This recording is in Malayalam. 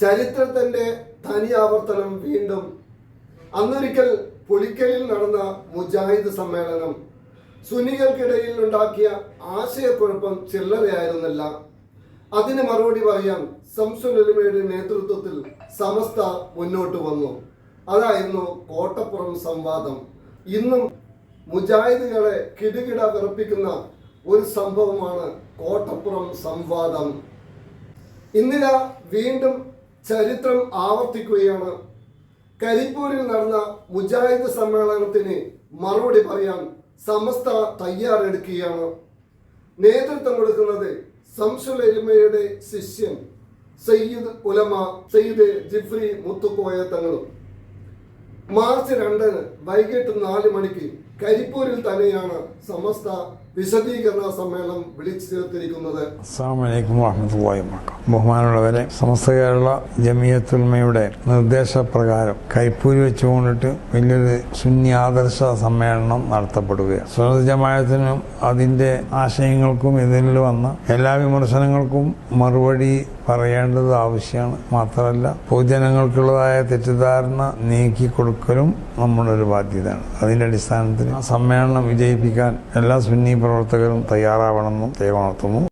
ചരിത്രത്തിന്റെ തനിയാവർത്തനം വീണ്ടും. അന്നൊരിക്കൽ പുലിക്കലിൽ നടന്ന മുജാഹിദ് സമ്മേളനം. സുന്നികൾക്കിടയിൽ ഉണ്ടാക്കിയ ആശയക്കുഴപ്പം ചില്ലറയായിരുന്നില്ല. അതിന് മറുപടി പറയാൻ സംസുലമയുടെ നേതൃത്വത്തിൽ സമസ്ത മുന്നോട്ട് വന്നു. അതായിരുന്നു കോട്ടപ്പുറം സംവാദം. ഇന്നും മുജാഹിദുകളെ കിടുകിട വിറപ്പിക്കുന്ന ഒരു സംഭവമാണ് കോട്ടപ്പുറം സംവാദം. ഇന്നിത വീണ്ടും ചരിത്രം ആവർത്തിക്കുകയാണ്. കരിപ്പൂരിൽ നടന്ന മുജാഹിദ് സമ്മേളനത്തിന് മറുപടി പറയാൻ സമസ്ത തയ്യാറെടുക്കുകയാണ്. നേതൃത്വം കൊടുക്കുന്നത് സംസുൽ എലിമയുടെ ശിഷ്യൻ സയ്യിദ് ഉലമ സയ്യിദ് ജിഫ്രി മുത്തുക്കോയ തങ്ങളും. മാർച്ച് രണ്ടിന് വൈകിട്ട് നാല് മണിക്ക് കരിപ്പൂരിൽ തന്നെയാണ് സമസ്ത വിശദീകരണ സമ്മേളനം വിളിച്ചു ചേർത്തിരിക്കുന്നത്. അസ്സാമലൈക്കും ബഹുമാനമുള്ളവരെ സമസ്ത കേരള ജമിയത്തുൽമയുടെ നിർദ്ദേശപ്രകാരം കൈപ്പൂരി വെച്ചുകൊണ്ടിട്ട് വലിയൊരു സുന്നി ആദർശ സമ്മേളനം നടത്തപ്പെടുകയാണ്. സുന്നത്ത് ജമായത്തിനും അതിന്റെ ആശയങ്ങൾക്കും ഇതിൽ വന്ന എല്ലാ വിമർശനങ്ങൾക്കും മറുപടി പറയേണ്ടത് ആവശ്യമാണ്. മാത്രമല്ല പൊതുജനങ്ങൾക്കുള്ളതായ തെറ്റിദ്ധാരണ നീക്കി കൊടുക്കലും നമ്മുടെ ഒരു ബാധ്യതയാണ്. അതിന്റെ അടിസ്ഥാനത്തിൽ സമ്മേളനം വിജയിപ്പിക്കാൻ എല്ലാ സുന്നി പ്രവർത്തകരും തയ്യാറാവണമെന്നും ഉണർത്തുന്നു